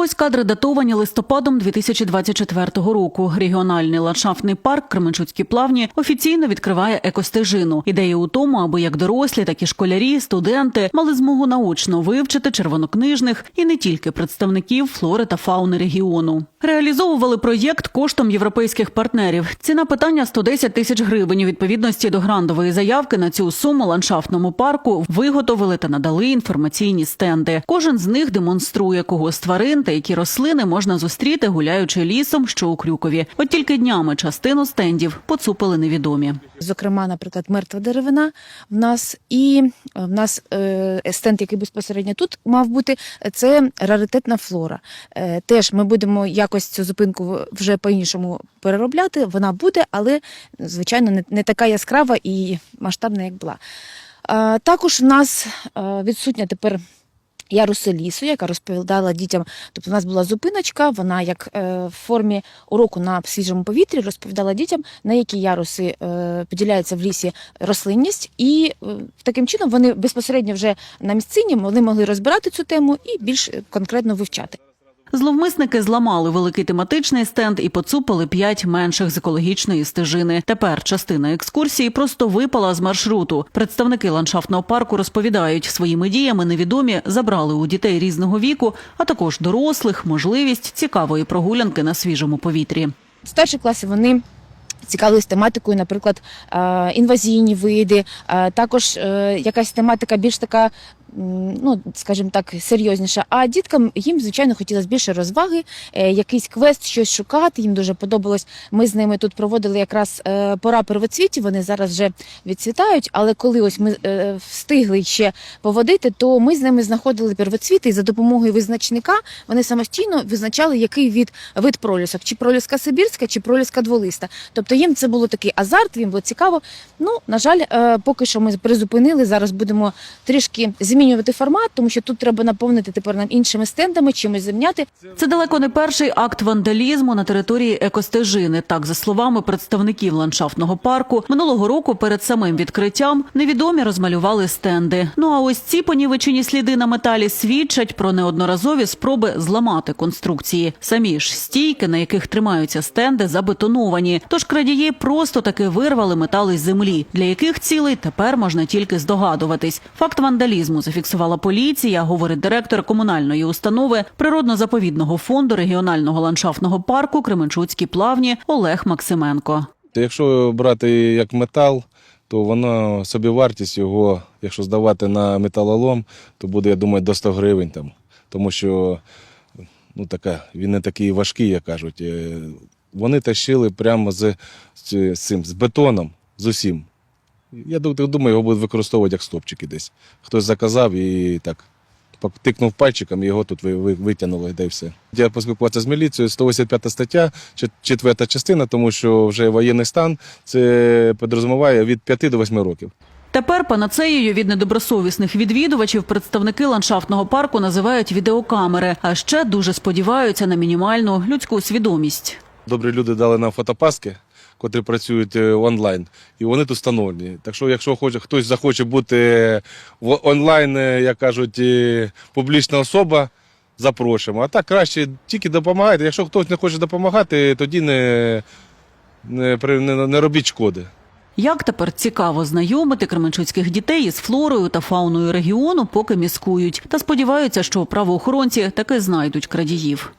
Ось кадри датовані листопадом 2024 року. Регіональний ландшафтний парк Кременчуцькі плавні офіційно відкриває екостежину. Ідея у тому, аби як дорослі, так і школярі, студенти мали змогу наочно вивчити червонокнижних і не тільки представників флори та фауни регіону. Реалізовували проєкт коштом європейських партнерів. Ціна питання 110 тисяч гривень. У відповідності до грандової заявки на цю суму ландшафтному парку виготовили та надали інформаційні стенди. Кожен з них демонструє, кого з тварин та які рослини можна зустріти, гуляючи лісом, що у Крюкові. От тільки днями частину стендів поцупили невідомі. Зокрема, наприклад, мертва деревина в нас, і е, в нас е, стенд, який безпосередньо тут мав бути, це раритетна флора. Е, Теж ми будемо якось цю зупинку вже по-іншому переробляти. Вона буде, але звичайно не, така яскрава і масштабна, як була. Також в нас відсутня тепер. Яруси лісу, яка розповідала дітям. Тобто, у нас була зупиночка, вона як е, в формі уроку на свіжому повітрі розповідала дітям, на які яруси е, поділяється в лісі рослинність, і е, таким чином вони безпосередньо вже на місцині вони могли розбирати цю тему і більш конкретно вивчати. Зловмисники зламали великий тематичний стенд і поцупили п'ять менших з екологічної стежини. Тепер частина екскурсії просто випала з маршруту. Представники ландшафтного парку розповідають, своїми діями невідомі забрали у дітей різного віку, а також дорослих можливість цікавої прогулянки на свіжому повітрі. Старші класи вони. Цікавились тематикою, наприклад, е, інвазійні види, е, також е, якась тематика більш така, ну скажімо так, серйозніша. А діткам їм, звичайно, хотілося більше розваги, е, якийсь квест, щось шукати. Їм дуже подобалось. Ми з ними тут проводили якраз е, пора первоцвітів. Вони зараз вже відцвітають. Але коли ось ми е, встигли ще поводити, то ми з ними знаходили первоцвіти і за допомогою визначника вони самостійно визначали, який від вид пролісок, чи проліска сибірська, чи проліска дволиста. Тобто їм це було такий азарт, їм було цікаво. Ну, на жаль, поки що ми призупинили. Зараз будемо трішки змінювати формат, тому що тут треба наповнити тепер нам іншими стендами, чимось заміняти. Це далеко не перший акт вандалізму на території екостежини. Так, за словами представників ландшафтного парку, минулого року перед самим відкриттям невідомі розмалювали стенди. Ну а ось ці понівечені сліди на металі свідчать про неодноразові спроби зламати конструкції. Самі ж стійки, на яких тримаються стенди, забетоновані. Тож крадії просто таки вирвали метал із землі, для яких цілей тепер можна тільки здогадуватись. Факт вандалізму зафіксувала поліція, говорить директор комунальної установи природно-заповідного фонду регіонального ландшафтного парку Кременчуцькі плавні Олег Максименко. Якщо брати як метал, то воно собівартість його, якщо здавати на металолом, то буде, я думаю, до 100 гривень там. Тому що ну, така, він не такий важкий, як кажуть. Е, Вони тащили прямо з, з, цим, з бетоном, з усім. Я думаю, його будуть використовувати як стопчики десь. Хтось заказав і так тикнув пальчиком, і його тут ви- ви- витягнули, де все. Я поспілкувався з міліцією, 185 стаття, четверта частина, тому що вже воєнний стан це підрозуміває від 5 до 8 років. Тепер панацеєю від недобросовісних відвідувачів представники ландшафтного парку називають відеокамери, а ще дуже сподіваються на мінімальну людську свідомість. Добрі люди дали нам фотопаски, котрі працюють е, онлайн, і вони тут встановлені. Так що, якщо хоче, хтось захоче бути в онлайн, е, як кажуть, публічна особа, запрошуємо. А так краще тільки допомагайте. Якщо хтось не хоче допомагати, тоді не, не, не, не робіть шкоди. Як тепер цікаво знайомити кременчуцьких дітей із флорою та фауною регіону, поки міскують, та сподіваються, що правоохоронці таки знайдуть крадіїв.